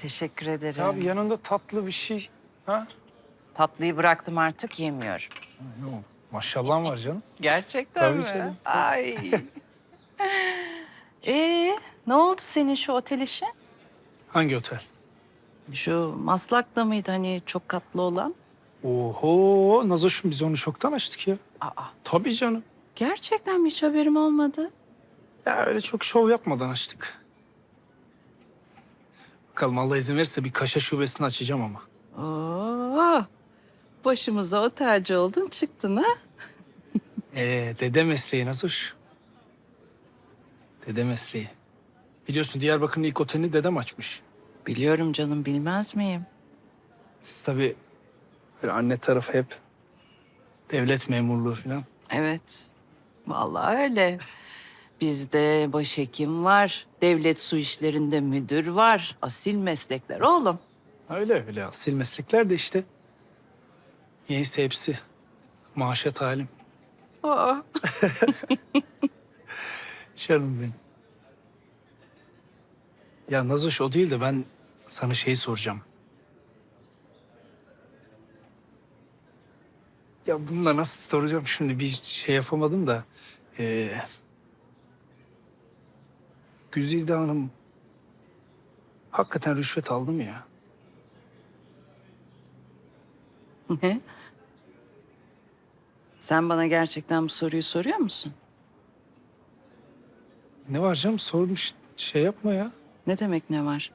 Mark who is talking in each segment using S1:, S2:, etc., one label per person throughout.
S1: Teşekkür ederim.
S2: Ya bir yanında tatlı bir şey. Ha?
S1: Tatlıyı bıraktım artık yemiyorum.
S2: Yok. Maşallah var canım.
S1: Gerçekten
S2: Tabii
S1: mi?
S2: canım.
S1: Ay. ee, ne oldu senin şu otel işi?
S2: Hangi otel?
S1: Şu Maslak'ta mıydı hani çok katlı olan?
S2: Oho Nazoş'um biz onu çoktan açtık ya.
S1: Aa,
S2: Tabii canım.
S1: gerçekten mi hiç haberim olmadı?
S2: Ya öyle çok şov yapmadan açtık. Bakalım Allah izin verirse bir kaşa şubesini açacağım ama.
S1: Oo, başımıza otelci oldun çıktın ha?
S2: Ee, dede mesleği Nazoş. Dede mesleği. Biliyorsun Diyarbakır'ın ilk otelini dedem açmış.
S1: Biliyorum canım bilmez miyim?
S2: Siz tabii böyle anne tarafı hep devlet memurluğu falan.
S1: Evet. Vallahi öyle. Bizde başhekim var, devlet su işlerinde müdür var. Asil meslekler oğlum.
S2: Öyle öyle asil meslekler de işte. Niyeyse hepsi maaşa talim.
S1: Aa.
S2: Canım benim. Ya Nazoş o değil de ben sana şeyi soracağım. Ya bunu da nasıl soracağım şimdi bir şey yapamadım da. Ee, Güzide Hanım hakikaten rüşvet aldı mı ya?
S1: Ne? Sen bana gerçekten bu soruyu soruyor musun?
S2: Ne var canım sormuş şey yapma ya.
S1: Ne demek ne var?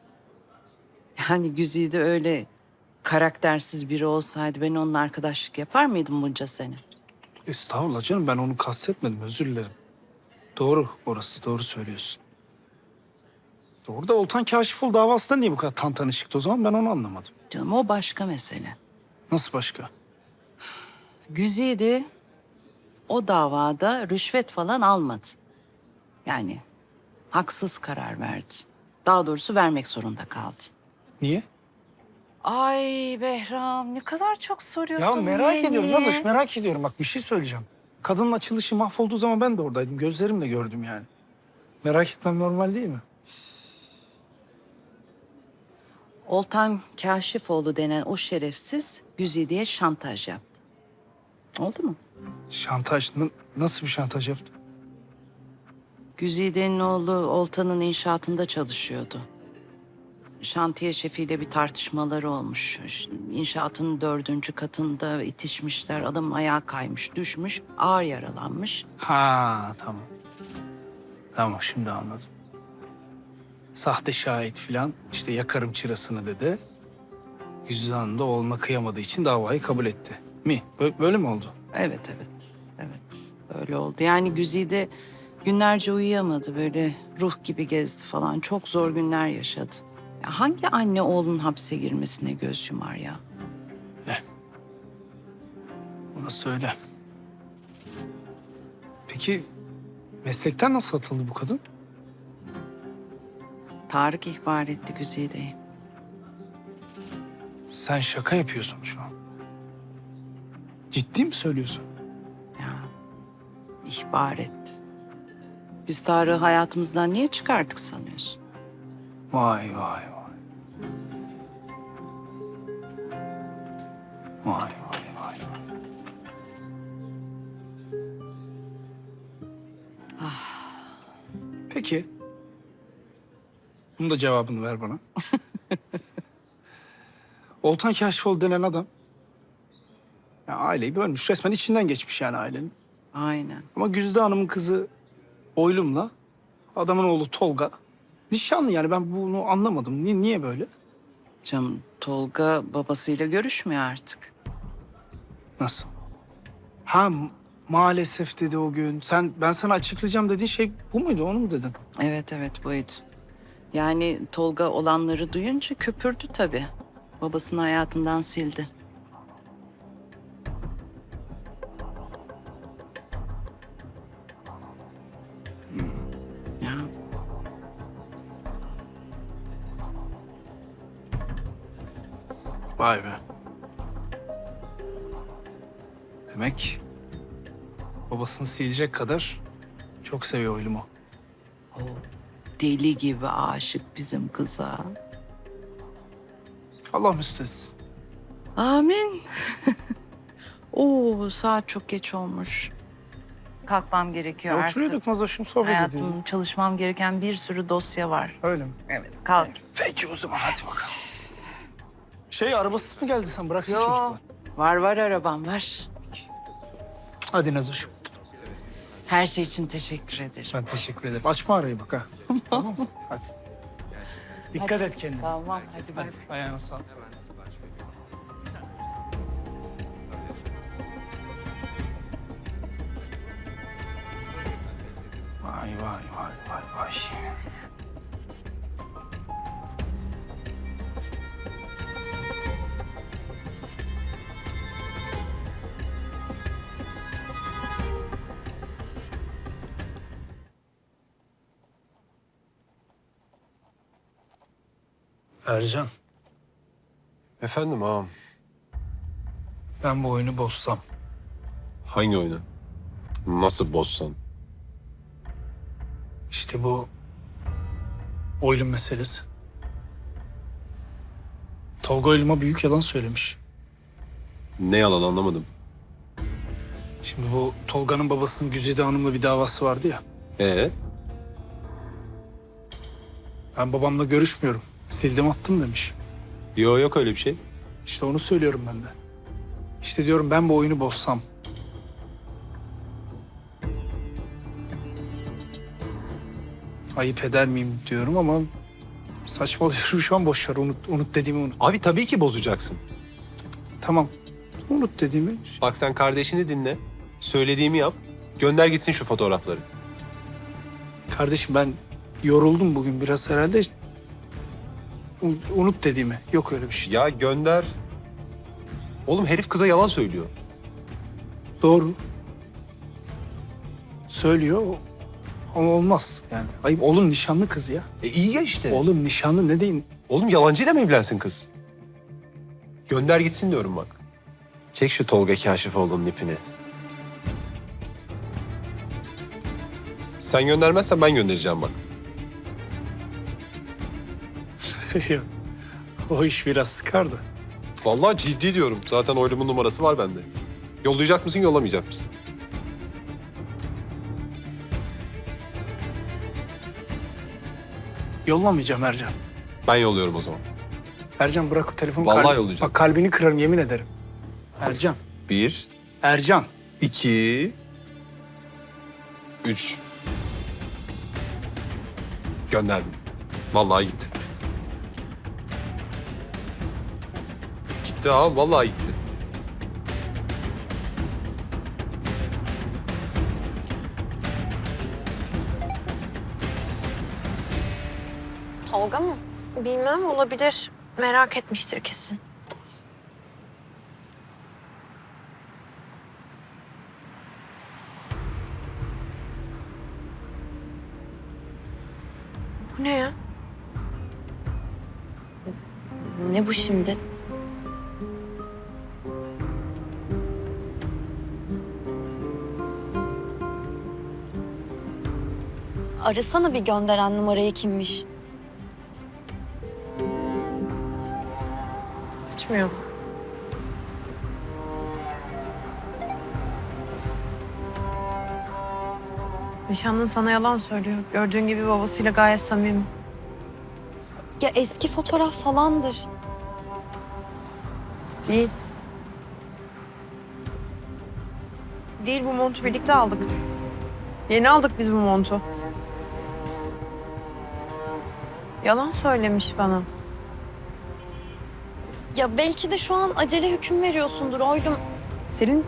S1: Yani Güzide öyle karaktersiz biri olsaydı ben onunla arkadaşlık yapar mıydım bunca sene?
S2: Estağfurullah canım ben onu kastetmedim özür dilerim. Doğru orası doğru söylüyorsun. Orada Oltan Kaşifoğlu davasında niye bu kadar tantana çıktı o zaman ben onu anlamadım.
S1: Canım o başka mesele.
S2: Nasıl başka?
S1: Güzide o davada rüşvet falan almadı. Yani haksız karar verdi. Daha doğrusu vermek zorunda kaldı.
S2: Niye?
S1: Ay Behram ne kadar çok soruyorsun.
S2: Ya merak
S1: beni.
S2: ediyorum Nazoş merak ediyorum bak bir şey söyleyeceğim. Kadının açılışı mahvolduğu zaman ben de oradaydım. Gözlerimle gördüm yani. Merak etmem normal değil mi?
S1: Oltan Kaşifoğlu denen o şerefsiz Güzide'ye şantaj yaptı. Oldu mu?
S2: Şantaj n- nasıl bir şantaj yaptı?
S1: Güzide'nin oğlu Oltan'ın inşaatında çalışıyordu. Şantiye şefiyle bir tartışmaları olmuş. İnşaatın dördüncü katında itişmişler. Adam ayağa kaymış, düşmüş, ağır yaralanmış.
S2: Ha tamam. Tamam şimdi anladım. Sahte şahit filan işte yakarım çırasını dedi. Hanım da oğluna kıyamadığı için davayı kabul etti. Mi? Bö- Böyle mi oldu?
S1: Evet, evet, evet. Öyle oldu. Yani Güzide günlerce uyuyamadı. Böyle ruh gibi gezdi falan. Çok zor günler yaşadı. Ya hangi anne oğlunun hapse girmesine göz yumar ya?
S2: Orası öyle. Peki meslekten nasıl atıldı bu kadın?
S1: Tarık ihbar etti Güzide'yi.
S2: Sen şaka yapıyorsun şu an. Ciddi mi söylüyorsun?
S1: Ya ihbar etti. Biz Tarık'ı hayatımızdan niye çıkardık sanıyorsun?
S2: Vay vay vay. Vay vay vay. Bunun da cevabını ver bana. Oltan Kaşifoğlu denen adam. Ya aileyi bölmüş. Resmen içinden geçmiş yani ailenin.
S1: Aynen.
S2: Ama Güzide Hanım'ın kızı Oylum'la adamın oğlu Tolga nişanlı yani ben bunu anlamadım. Niye, niye böyle?
S1: Canım Tolga babasıyla görüşmüyor artık.
S2: Nasıl? Ha maalesef dedi o gün. Sen ben sana açıklayacağım dediğin şey bu muydu onu mu dedin?
S1: Evet evet buydu. Yani Tolga olanları duyunca köpürdü tabii. Babasını hayatından sildi. Ya
S2: Vay be. Demek babasını silecek kadar çok seviyor Oylum'u.
S1: Deli gibi aşık bizim kıza.
S2: Allah müstessin.
S1: Amin. Oo saat çok geç olmuş. Kalkmam gerekiyor
S2: Ya
S1: artık.
S2: oturuyorduk Nazoş'um sohbet
S1: Hayatım
S2: ediyorduk.
S1: çalışmam gereken bir sürü dosya var.
S2: Öyle mi?
S1: Evet kalk.
S2: Peki o zaman hadi bakalım. Şey arabasız mı geldi sen? Bıraksın
S1: Yo.
S2: çocuklar.
S1: Var var arabam var.
S2: Hadi Nazoş'um.
S1: Her şey için teşekkür ederim.
S2: Ben teşekkür ederim. Açma arayı bak ha. tamam mı? Hadi. Dikkat et kendine.
S1: Tamam hadi bay
S2: Hadi ayağına sağlık. Vay vay vay vay vay. Ercan,
S3: Efendim ağam.
S2: ben bu oyunu bozsam.
S3: Hangi oyunu? Nasıl bozsan?
S2: İşte bu oylum meselesi. Tolga oyluma büyük yalan söylemiş.
S3: Ne yalan anlamadım.
S2: Şimdi bu Tolga'nın babasının Güzide Hanım'la bir davası vardı ya.
S3: Ee?
S2: Ben babamla görüşmüyorum. Sildim attım demiş.
S3: Yo yok öyle bir şey.
S2: İşte onu söylüyorum ben de. İşte diyorum ben bu oyunu bozsam. Ayıp eder miyim diyorum ama saçmalıyorum şu an boş ver. Unut, unut dediğimi unut.
S3: Abi tabii ki bozacaksın.
S2: Tamam. Unut dediğimi.
S3: Bak sen kardeşini dinle. Söylediğimi yap. Gönder gitsin şu fotoğrafları.
S2: Kardeşim ben yoruldum bugün biraz herhalde. Un- Unut dediğimi. Yok öyle bir şey.
S3: Ya gönder. Oğlum herif kıza yalan söylüyor.
S2: Doğru. Söylüyor ama olmaz yani. Ayıp oğlum nişanlı kız ya.
S3: E iyi ya işte. Oğlum,
S2: Oğlum nişanlı ne deyin?
S3: Oğlum yalancıyla mı evlensin kız? Gönder gitsin diyorum bak. Çek şu Tolga Kaşifoğlu'nun ipini. Sen göndermezsen ben göndereceğim bak.
S2: O iş biraz sıkardı.
S3: Vallahi ciddi diyorum. Zaten oylumun numarası var bende. Yollayacak mısın, yollamayacak mısın?
S2: Yollamayacağım Ercan.
S3: Ben yolluyorum o zaman.
S2: Ercan bırak o telefonu.
S3: Vallahi yollayacağım.
S2: Bak kalbini kırarım yemin ederim. Ercan.
S3: Bir,
S2: Ercan.
S3: iki, üç. Gönderdim. Vallahi gitti. Gitti ha, vallahi gitti.
S4: Tolga mı?
S5: Bilmem olabilir. Merak etmiştir kesin. Bu ne ya?
S4: Ne bu şimdi? Arasana bir gönderen numarayı kimmiş?
S5: Açmıyor. Nişanlın sana yalan söylüyor. Gördüğün gibi babasıyla gayet samimi.
S4: Ya eski fotoğraf falandır.
S5: Değil. Değil bu montu birlikte aldık. Yeni aldık biz bu montu. Yalan söylemiş bana.
S4: Ya belki de şu an acele hüküm veriyorsundur oylum.
S5: Selin...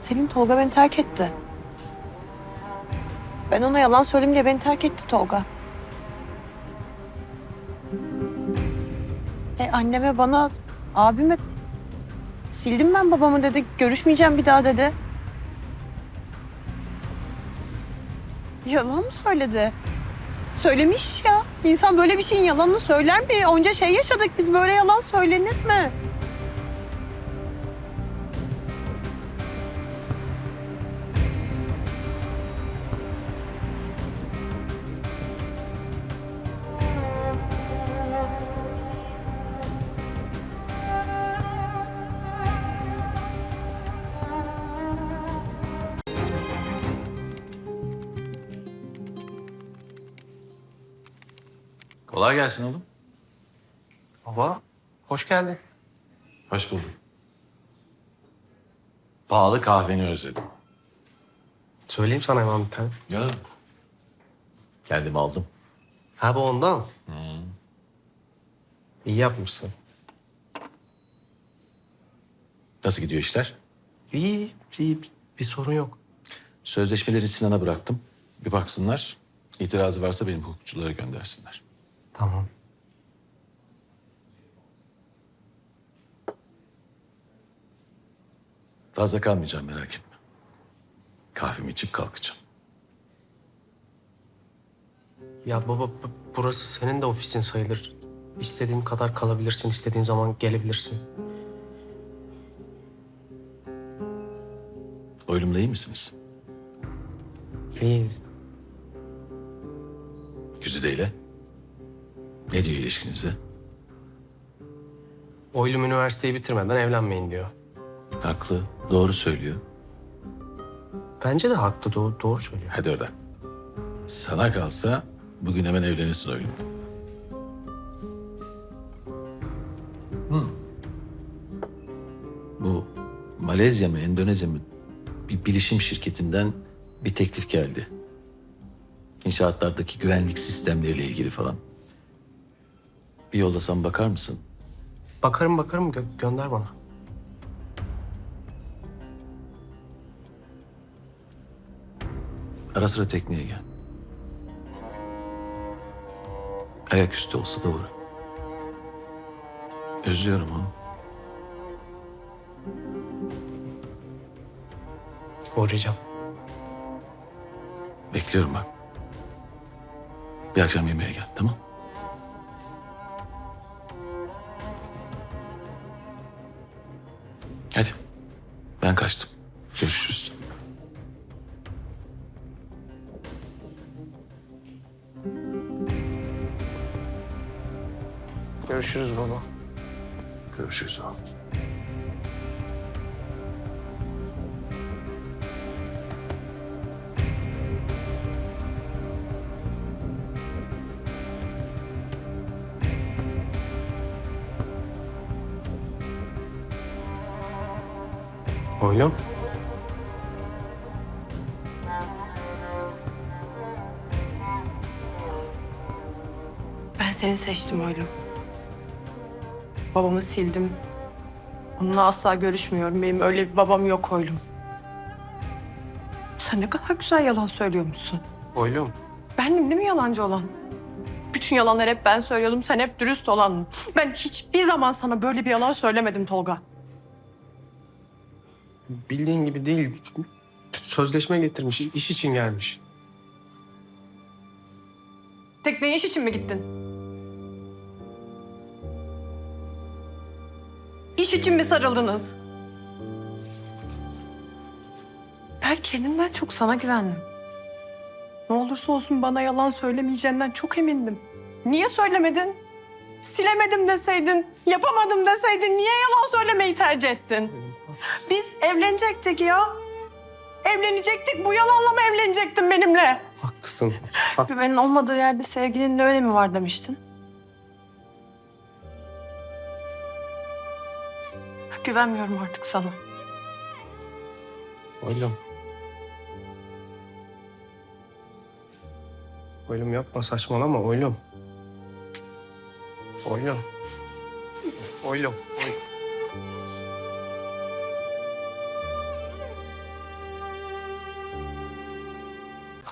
S5: Selin Tolga beni terk etti. Ben ona yalan söyledim diye beni terk etti Tolga. E anneme bana, abime sildim ben babamı dedi. Görüşmeyeceğim bir daha dedi. Yalan mı söyledi? Söylemiş ya. İnsan böyle bir şeyin yalanını söyler mi? Onca şey yaşadık biz böyle yalan söylenir mi?
S6: Kolay gelsin oğlum.
S3: Baba, hoş geldin.
S6: Hoş bulduk. Pahalı kahveni özledim.
S3: Söyleyeyim sana hemen bir tane.
S6: Ya. Kendim aldım.
S3: Ha bu ondan. İyi yapmışsın.
S6: Nasıl gidiyor işler?
S3: İyi, iyi. Bir sorun yok.
S6: Sözleşmeleri Sinan'a bıraktım. Bir baksınlar. İtirazı varsa benim hukukçulara göndersinler.
S3: Tamam.
S6: Fazla kalmayacağım merak etme. Kahvemi içip kalkacağım.
S7: Ya baba bu- burası senin de ofisin sayılır. İstediğin kadar kalabilirsin, istediğin zaman gelebilirsin.
S6: Oylumla iyi misiniz?
S7: İyiyiz.
S6: Güzide ile. Ne diyor ilişkinize?
S7: Oylum üniversiteyi bitirmeden evlenmeyin diyor.
S6: Haklı. Doğru söylüyor.
S7: Bence de haklı, doğru, doğru söylüyor.
S6: Hadi oradan. Sana kalsa bugün hemen evlenirsin oylum. Bu Malezya mı, Endonezya mı bir bilişim şirketinden bir teklif geldi. İnşaatlardaki güvenlik sistemleriyle ilgili falan. Bir yollasam bakar mısın?
S7: Bakarım bakarım, gö- gönder bana.
S6: Ara sıra tekneye gel. Ayaküstü olsa doğru. Özlüyorum onu.
S7: Uğrayacağım.
S6: Bekliyorum bak. Bir akşam yemeğe gel tamam? Hadi. Ben kaçtım. Görüşürüz.
S7: Görüşürüz baba.
S6: Görüşürüz abi.
S7: Oylum.
S5: Ben seni seçtim oğlum. Babamı sildim. Onunla asla görüşmüyorum. Benim öyle bir babam yok oğlum. Sen ne kadar güzel yalan söylüyormuşsun.
S7: Oylum.
S5: Bendim değil mi yalancı olan? Bütün yalanları hep ben söylüyordum. Sen hep dürüst olan. Ben hiçbir zaman sana böyle bir yalan söylemedim Tolga.
S7: Bildiğin gibi değil. Sözleşme getirmiş, iş için gelmiş.
S5: Tekneye iş için mi gittin? İş için mi sarıldınız? Ben kendimden çok sana güvendim. Ne olursa olsun bana yalan söylemeyeceğinden çok emindim. Niye söylemedin? Silemedim deseydin, yapamadım deseydin niye yalan söylemeyi tercih ettin? Biz evlenecektik ya. Evlenecektik. Bu yalanla mı evlenecektin benimle?
S7: Haklısın. Hak-
S5: Güvenin olmadığı yerde sevginin ne önemi var demiştin. Güvenmiyorum artık sana.
S7: Oylum. Oylum yapma saçmalama oylum. Oylum. Oylum.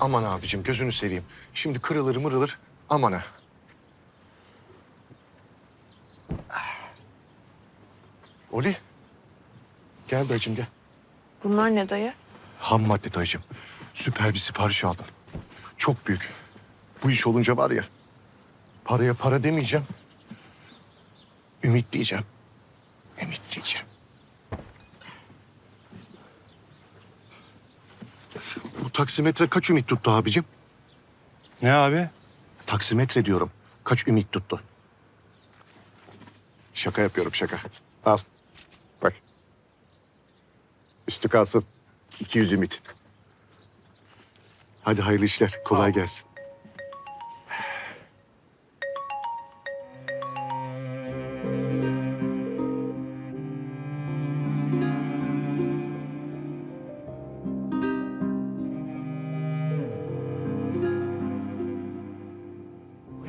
S8: Aman abicim gözünü seveyim. Şimdi kırılır mırılır aman ha. Oli. Gel dayıcım gel.
S5: Bunlar ne dayı?
S8: Ham madde dayıcım. Süper bir sipariş aldım. Çok büyük. Bu iş olunca var ya. Paraya para demeyeceğim. Ümit diyeceğim. Ümit diyeceğim. Taksimetre kaç ümit tuttu abicim?
S9: Ne abi?
S8: Taksimetre diyorum. Kaç ümit tuttu? Şaka yapıyorum şaka. Al. Bak. Üstü kalsın. 200 ümit. Hadi hayırlı işler. Kolay gelsin.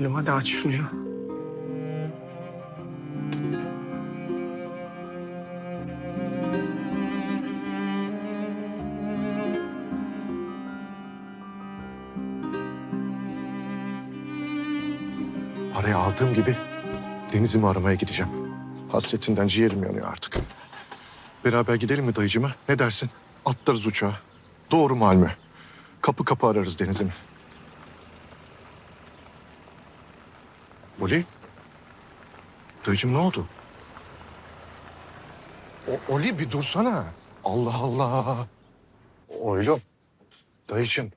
S7: Dayıcığım hadi aç şunu ya.
S8: Parayı aldığım gibi Deniz'imi aramaya gideceğim. Hasretinden ciğerim yanıyor artık. Beraber gidelim mi dayıcıma? Ne dersin? Atlarız uçağa. Doğru Malmö. Kapı kapı ararız Deniz'imi. Oli? Dayıcım ne oldu? O, Oli bir dursana. Allah Allah. Oylum. Dayıcım.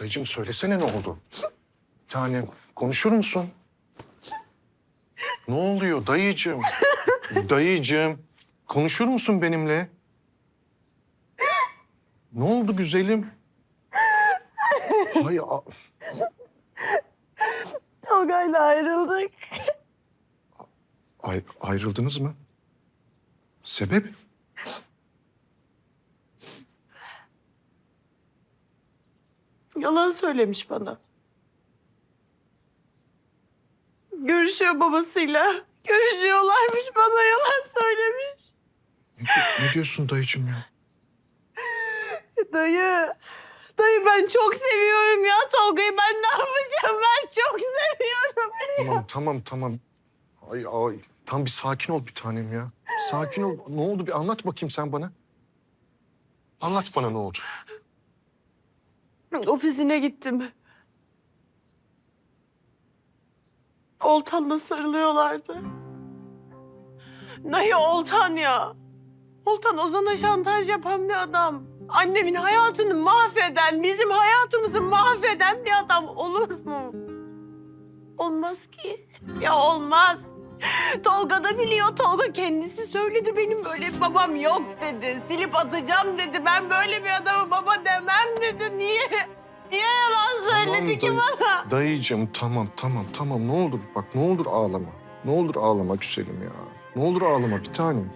S8: Dayıcım söylesene ne oldu? Bir tanem konuşur musun? Ne oluyor dayıcım? dayıcım. Konuşur musun benimle? Ne oldu güzelim? Hay a-
S5: Tolga'yla ayrıldık.
S8: Ay- ayrıldınız mı? Sebep?
S5: Yalan söylemiş bana. Görüşüyor babasıyla. Görüşüyorlarmış bana yalan söylemiş.
S8: Ne, ne diyorsun dayıcım ya?
S5: Dayı. Dayı ben çok seviyorum ya Tolga'yı. Ben ne yapacağım? Ben çok seviyorum.
S8: Tamam tamam tamam. Ay ay. Tam bir sakin ol bir tanem ya. Sakin ol. Ne oldu bir anlat bakayım sen bana. Anlat bana ne oldu.
S5: Ofisine gittim. Oltan'la sarılıyorlardı. Dayı Oltan ya. Oltan Ozan'a şantaj yapan bir adam. Annemin hayatını mahveden, bizim hayatımızı mahveden bir adam olur mu? Olmaz ki. Ya olmaz. Tolga da biliyor. Tolga kendisi söyledi. Benim böyle bir babam yok dedi. Silip atacağım dedi. Ben böyle bir adama baba demem dedi. Niye? Niye yalan söyledi ki
S8: dayı-
S5: bana?
S8: Dayıcım tamam tamam tamam ne olur bak ne olur ağlama. Ne olur ağlama güzelim ya. Ne olur ağlama bir tanem.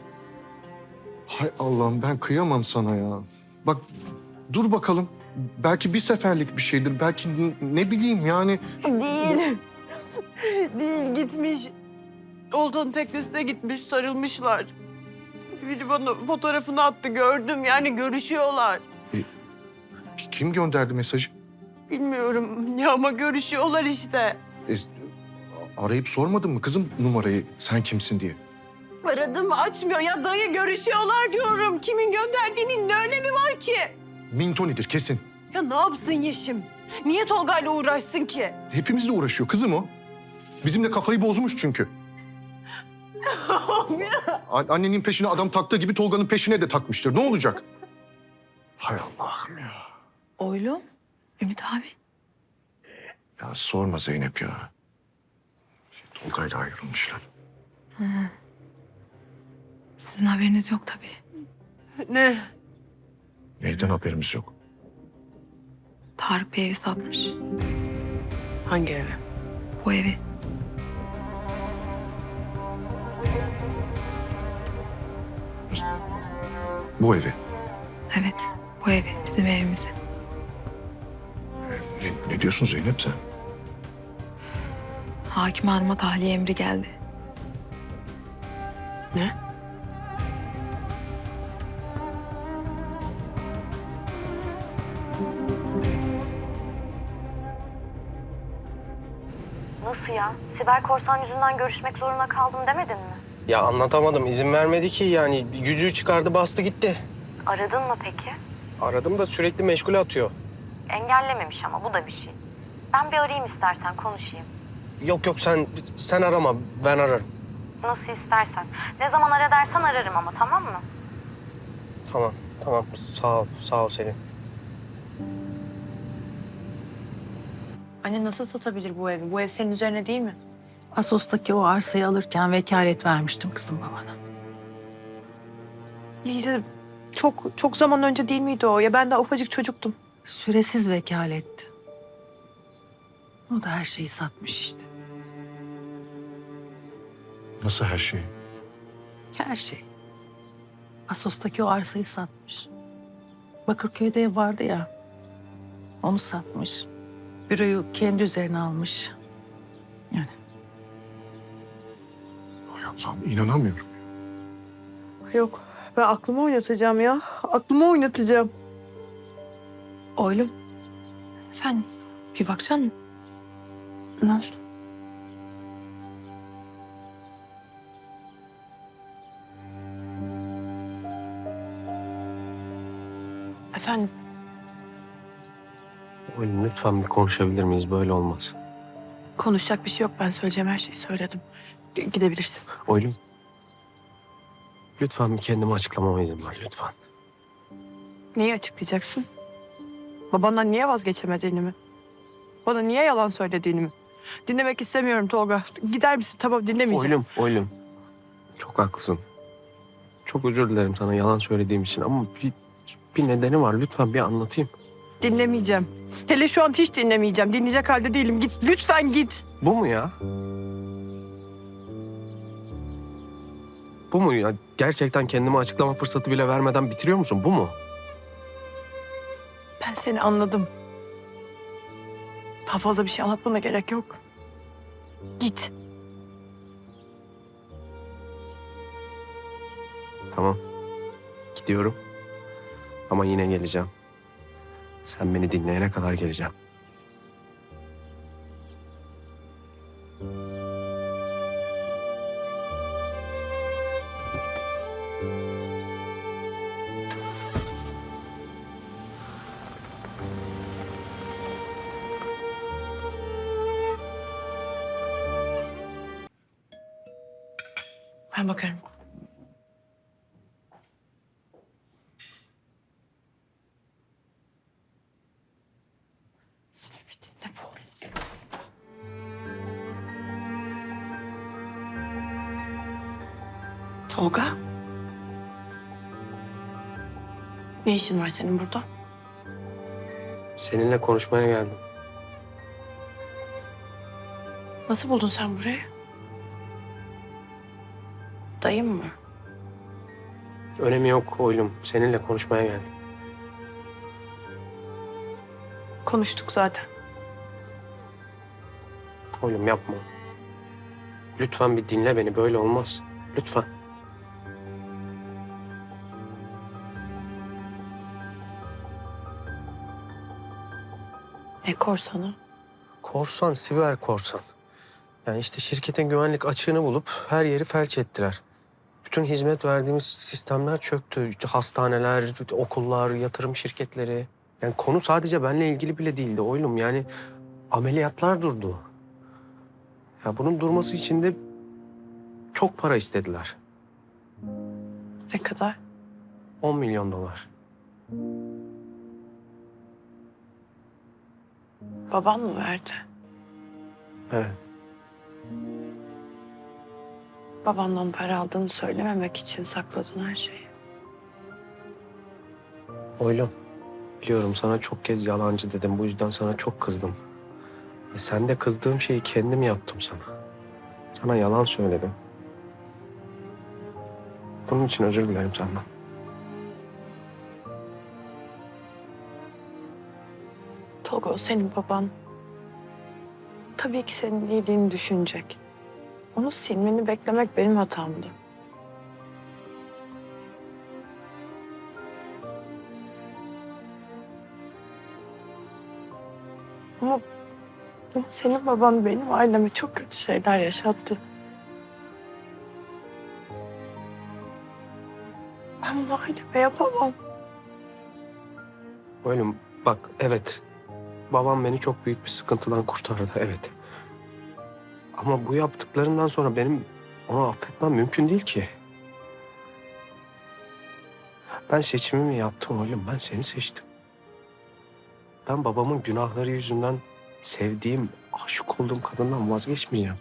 S8: Hay Allah'ım ben kıyamam sana ya. Bak dur bakalım. Belki bir seferlik bir şeydir. Belki n- ne bileyim yani.
S5: Değil. Değil gitmiş. Oltanın teknesine gitmiş sarılmışlar. Biri bana fotoğrafını attı gördüm yani görüşüyorlar.
S8: Kim gönderdi mesajı?
S5: Bilmiyorum ya ama görüşüyorlar işte.
S8: E, arayıp sormadın mı kızım numarayı sen kimsin diye?
S5: Aradım açmıyor ya dayı görüşüyorlar diyorum. Kimin gönderdiğinin ne önemi var ki?
S8: Mintonidir kesin.
S5: Ya ne yapsın Yeşim? Niye Tolga'yla uğraşsın ki?
S8: Hepimizle uğraşıyor kızım o. Bizimle kafayı bozmuş çünkü. An- Annenin peşine adam taktığı gibi Tolga'nın peşine de takmıştır. Ne olacak? Hay Allah'ım ya.
S10: Oylum, Ümit abi.
S8: Ya sorma Zeynep ya. Tolga'yla ayrılmışlar.
S10: Sizin haberiniz yok tabii.
S5: Ne?
S8: Neyden haberimiz yok.
S10: Tarık bir evi satmış.
S5: Hangi eve?
S10: Bu evi.
S8: Bu evi.
S10: Evet, bu evi. Bizim evimizi.
S8: Ne, ne diyorsun Zeynep sen?
S10: Hakim hanıma tahliye emri geldi.
S5: Ne?
S4: Nasıl ya? Siber korsan yüzünden görüşmek zorunda kaldım demedin mi?
S7: Ya anlatamadım. izin vermedi ki yani. Yüzüğü çıkardı bastı gitti.
S4: Aradın mı peki?
S7: Aradım da sürekli meşgule atıyor.
S4: Engellememiş ama bu da bir şey. Ben bir arayayım istersen konuşayım.
S7: Yok yok sen sen arama ben ararım.
S4: Nasıl istersen. Ne zaman ara dersen ararım ama tamam mı?
S7: Tamam tamam sağ ol sağ ol Selin.
S11: Anne nasıl satabilir bu evi? Bu ev senin üzerine değil mi? Asos'taki o arsayı alırken vekalet vermiştim kızım babana.
S5: İyi de çok çok zaman önce değil miydi o? Ya ben daha ufacık çocuktum.
S11: Süresiz vekaletti. O da her şeyi satmış işte.
S8: Nasıl her şey?
S11: Her şey. Asos'taki o arsayı satmış. Bakırköy'de ev vardı ya. Onu satmış. Büroyu kendi üzerine almış.
S8: Allah'ım inanamıyorum.
S5: Yok ben aklımı oynatacağım ya. Aklımı oynatacağım.
S10: Oğlum sen bir baksan mı? Nasıl?
S5: Efendim
S7: Oğlum lütfen bir konuşabilir miyiz? Böyle olmaz.
S5: konuşacak bir şey yok. Ben söyleyeceğim her şeyi söyledim. Gidebilirsin.
S7: Oğlum. Lütfen bir kendimi açıklamama izin ver lütfen.
S5: Neyi açıklayacaksın? Babandan niye vazgeçemediğini mi? Bana niye yalan söylediğini mi? Dinlemek istemiyorum Tolga. Gider misin? Tamam dinlemeyeceğim.
S7: Oğlum, oğlum. Çok haklısın. Çok özür dilerim sana yalan söylediğim için ama bir, bir nedeni var. Lütfen bir anlatayım.
S5: Dinlemeyeceğim. Hele şu an hiç dinlemeyeceğim. Dinleyecek halde değilim. Git lütfen git.
S7: Bu mu ya? Bu mu ya? Gerçekten kendime açıklama fırsatı bile vermeden bitiriyor musun? Bu mu?
S5: Ben seni anladım. Daha fazla bir şey anlatmana gerek yok. Git.
S7: Tamam. Gidiyorum. Ama yine geleceğim. Sen beni dinleyene kadar geleceğim.
S5: Senin burada?
S7: Seninle konuşmaya geldim.
S5: Nasıl buldun sen burayı? Dayım mı?
S7: Önemi yok oğlum. Seninle konuşmaya geldim.
S5: Konuştuk zaten.
S7: Oğlum yapma. Lütfen bir dinle beni. Böyle olmaz. Lütfen.
S5: Korsanı?
S7: Korsan, siber korsan. Yani işte şirketin güvenlik açığını bulup her yeri felç ettiler. Bütün hizmet verdiğimiz sistemler çöktü. İşte hastaneler, okullar, yatırım şirketleri. Yani konu sadece benle ilgili bile değildi oğlum. Yani ameliyatlar durdu. Ya bunun durması için de çok para istediler.
S5: Ne kadar?
S7: 10 milyon dolar.
S5: Babam mı verdi?
S7: Evet.
S5: Babamdan para aldığını söylememek için sakladın her şeyi.
S7: Oğlum, biliyorum sana çok kez yalancı dedim. Bu yüzden sana çok kızdım. E sen de kızdığım şeyi kendim yaptım sana. Sana yalan söyledim. Bunun için özür dilerim senden.
S5: Tolga o senin baban. Tabii ki senin iyiliğini düşünecek. Onu silmeni beklemek benim hatamdı. Ama, senin baban benim aileme çok kötü şeyler yaşattı. Ben bunu aileme yapamam.
S7: Oğlum bak evet. Babam beni çok büyük bir sıkıntıdan kurtardı evet. Ama bu yaptıklarından sonra benim onu affetmem mümkün değil ki. Ben seçimimi yaptım oğlum. Ben seni seçtim. Ben babamın günahları yüzünden sevdiğim, aşık olduğum kadından vazgeçmeyeceğim.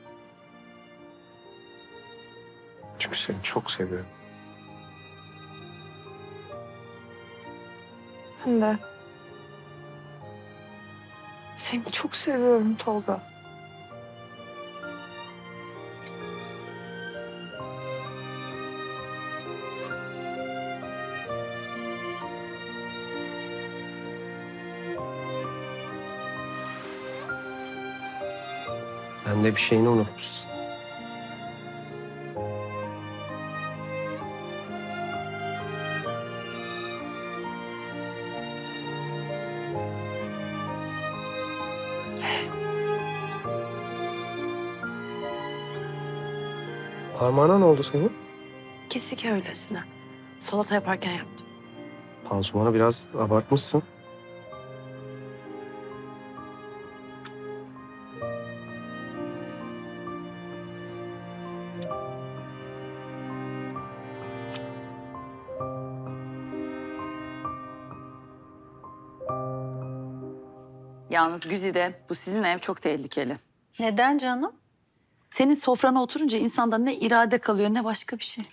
S7: Çünkü seni çok seviyorum.
S5: Ben de. Seni çok seviyorum Tolga.
S7: Ben de bir şeyini unutmuşsun. Parmağına ne oldu senin?
S10: Kesik öylesine. Salata yaparken yaptım.
S7: Pansumanı biraz abartmışsın.
S12: Yalnız Güzide bu sizin ev çok tehlikeli.
S11: Neden canım?
S12: Senin sofrana oturunca insanda ne irade kalıyor ne başka bir şey.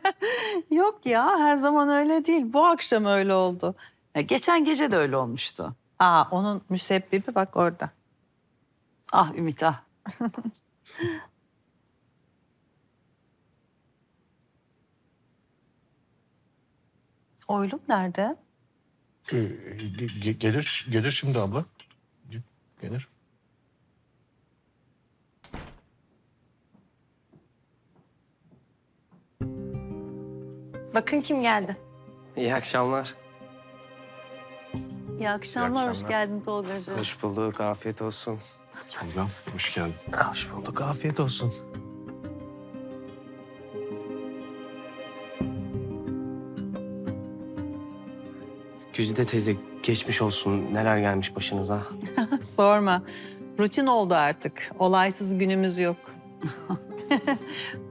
S11: Yok ya her zaman öyle değil. Bu akşam öyle oldu.
S12: Ya geçen gece de öyle olmuştu.
S11: Aa onun müsebbibi bak orada.
S12: Ah Ümit ah.
S11: Oylum nerede?
S9: gelir, gelir şimdi abla. Gelir.
S5: Bakın kim geldi.
S7: İyi akşamlar.
S12: İyi akşamlar, hoş geldin Tolgacığım.
S7: Hoş bulduk. Afiyet olsun.
S3: Tolga hoş geldin.
S7: Hoş bulduk. Afiyet olsun. Güzide teyze geçmiş olsun. Neler gelmiş başınıza.
S11: Sorma. Rutin oldu artık. Olaysız günümüz yok.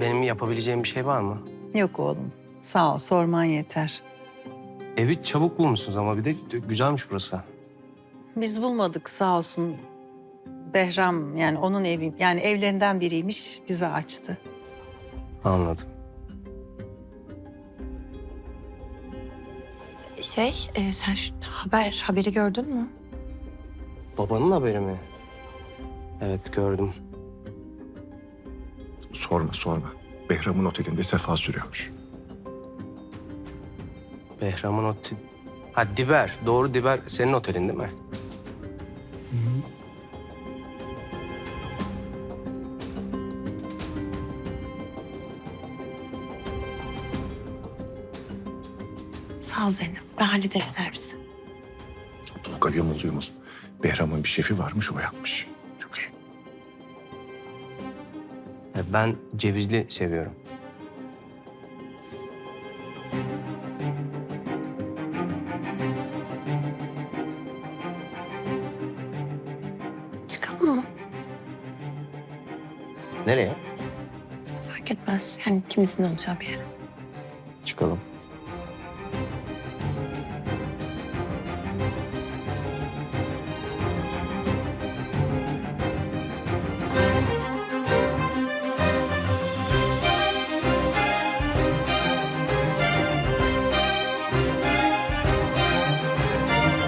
S7: Benim yapabileceğim bir şey var mı?
S11: Yok oğlum. Sağ ol sorman yeter.
S7: Evi çabuk bulmuşsunuz ama bir de güzelmiş burası.
S11: Biz bulmadık sağ olsun. Behram yani onun evi yani evlerinden biriymiş bize açtı.
S7: Anladım.
S10: Şey, e, sen şu haber haberi gördün mü?
S7: Babanın haberi mi? Evet gördüm.
S8: Sorma sorma. Behram'ın otelinde sefa sürüyormuş.
S7: Behram'ın otel... Ha Diber. Doğru Diber senin otelin değil mi?
S10: Sağ ol Zeynep. Ben hallederim servisi.
S8: Tolga yumul yumul. Behram'ın bir şefi varmış o yapmış.
S7: Ben cevizli seviyorum.
S10: Çıkalım mı?
S7: Nereye?
S10: Fark etmez. Yani ikimizin olacağı bir yere.